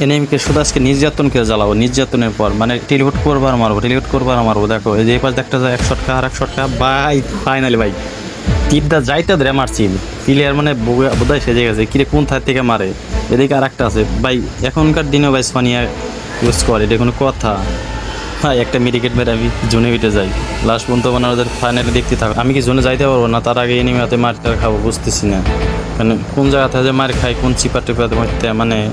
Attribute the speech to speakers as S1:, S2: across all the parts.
S1: এনিমিকে শুধু আজকে নির্যাতন করে জ্বালাবো, নির্যাতনের পর মানে টেলিভোট করবার মারবো, টেলিভোট করবার মারবো, দেখো, এই যে পাশ একটা যায় একশো টাকা আর একশো টাকা বাই ফাইনালি ভাই তীরটা যাইতে ধরে মারছি প্লেয়ার মানে বোধ- বোধহয় সেজে গেছে, কিরে কোন থার থেকে মারে? এদিকে আর একটা আছে, ভাই, এখনকার দিনে ভাই স্পানিয়া ইউজ করে, এটা কোনো কথা। হ্যাঁ একটা মেডিকেট মেরে আমি জোনে উঠে যাই লাস্ট পর্যন্ত মানে ওদের ফাইনালি দেখতে থাকো আমি কি জোনে যাইতে পারব না? তার আগে এনিমি হাতে মারতে খাব, বুঝতেছি না। মানে কোন জায়গাতে থেকে মার খাই, কোন চিপা টিপাতে মানে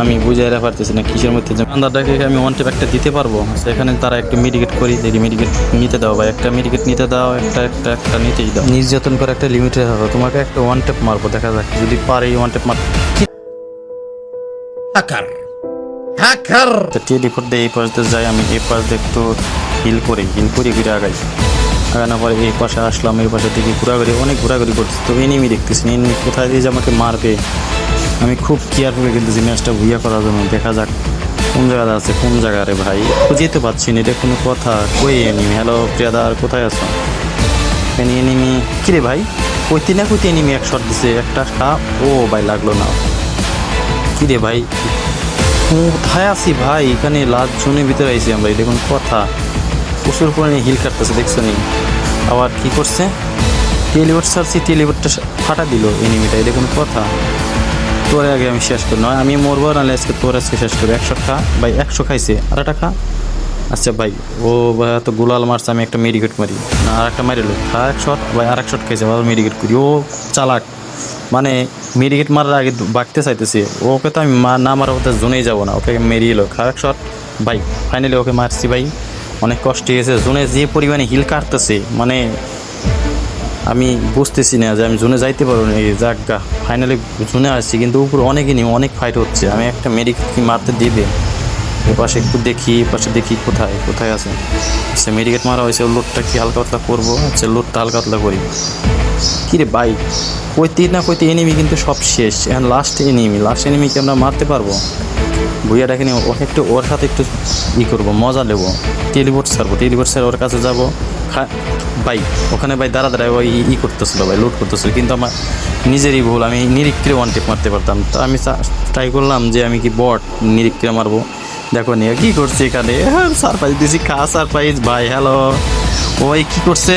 S1: আমি বুঝাই পারতেছি না কিসের মধ্যে যে আন্দারটাকে আমি ওয়ান টেপ একটা দিতে পারব? সেখানে তারা একটু মেডিকেট করি দেখি মেডিকেট নিতে দাও বা একটা মেডিকেট নিতে দাও একটা একটা একটা নিতেই দাও। নির্যাতন করে একটা লিমিটে থাকো তোমাকে একটা ওয়ান টেপ মারবো দেখা যাক। যদি পারি ওয়ান টেপ মার
S2: হ্যাকার। হ্যাকার।
S1: তো দিয়ে এই পাশ দিয়ে যাই আমি এই পাশ দিয়ে একটু হিল করি হিল করি ঘুরে আগাই। আগানোর পরে এই পাশে আসলাম এই পাশে থেকে ঘোরাঘুরি অনেক ঘোরাঘুরি করছি। তো এনিমি দেখতেছি এনিমি কোথায় দিয়ে যে আমাকে মারবে? আমি খুব কেয়ারফুলি খেলতেছি ম্যাচটা ভুইয়া করার জন্য। দেখা যাক কোন জায়গাতে আছে, কোন জায়গা রে ভাই? খুঁজেই তো পাচ্ছি না, এটা কোনো কথা। কই এনিমি হ্যালো প্রিয়াদার কোথায় আছো? এখানে এনিমি কিরে ভাই? কইতে না কইতে এনিমি এক শট দিছে, একটা খা ও ভাই, লাগল না। কিরে ভাই? কোথায় আছি ভাই? এখানে লাস্ট জোনের ভিতরে আইছি আমরা দেখুন কথা। প্রচুর পরিমাণে হিল কাটতেছে, দেখছ নি? আবার কি করছে? টেলিভোট সারছি টেলিভোটটা ফাটা দিল এনিমিটা এই দেখুন কথা। তোর আগে আমি শেষ করি, নয়, আমি মরবো, নাহলে আজকে তোর আজকে শেষ করি। একশো খা, ভাই, একশো খাইছে। আর একটা খা। আচ্ছা ভাই, ও ভাই তো গুলাল মারছে, আমি একটা মেডিকেট মারি। না, আর একটা মারিল। খা, এক শট ভাই, আর এক শট খাইছে, আবার মেডিকেট করি। ও চালাক। মানে মেডিকেট মারার আগে বাঁকতে চাইতেছি। ওকে তো আমি না মারা ওদের জোনেই যাব না। ওকে মেরিয়ে এলো খারাপ শট ভাই ফাইনালি ওকে মারছি, ভাই। অনেক কষ্ট হয়েছে জোনে যে পরিমাণে হিল কাটতেছে মানে আমি বুঝতেছি না যে আমি জোনে যাইতে পারব না, এই যাক গা ফাইনালি জোনে আসছি, কিন্তু উপরে অনেকই নেই, অনেক ফাইট হচ্ছে। আমি একটা মেডিকেট কি মারতে দেবে এ পাশে একটু দেখি, এ পাশে দেখি কোথায় কোথায় আছে। সে মেডিকেট মারা হয়েছে লোডটা কি হালকা পাতলা করব? আচ্ছা লোডটা হালকা পাতলা করি। কিরে ভাই, কইতে না কইতে এনিমি কিন্তু সব শেষ। এখন লাস্ট এনিমি লাস্ট এনিমিকে আমরা মারতে পারব? ভুইয়া ডাকে নিয়ে ওকে একটু ওর সাথে একটু ই করব, মজা নেব। টেলিবোর্ড সারবো টেলিবোর্ড স্যার ওর কাছে যাব ভাই, ওখানে ভাই দাঁড়া দাঁড়ায়, ওই ই করতেছিল ভাই লোড করতেছিল, কিন্তু আমার নিজেরই ভুল, আমি নিরিক্ষে ওয়ান টেপ মারতে পারতাম। তো আমি ট্রাই করলাম যে আমি কি বট নিরিক্ষে মারবো। দেখো নিয়ে, কী করছে এখানে? সারপ্রাইজ দিছি, খা সারপ্রাইজ ভাই হ্যালো ওই কি করছে?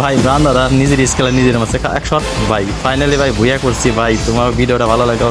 S1: ভাই ব্রান্দার নিজের স্কেলে নিজের মাসে এক শট ভাই ফাইনালি ভাই ভুয়া করছি, ভাই, তোমার ভিডিওটা ভালো লাগে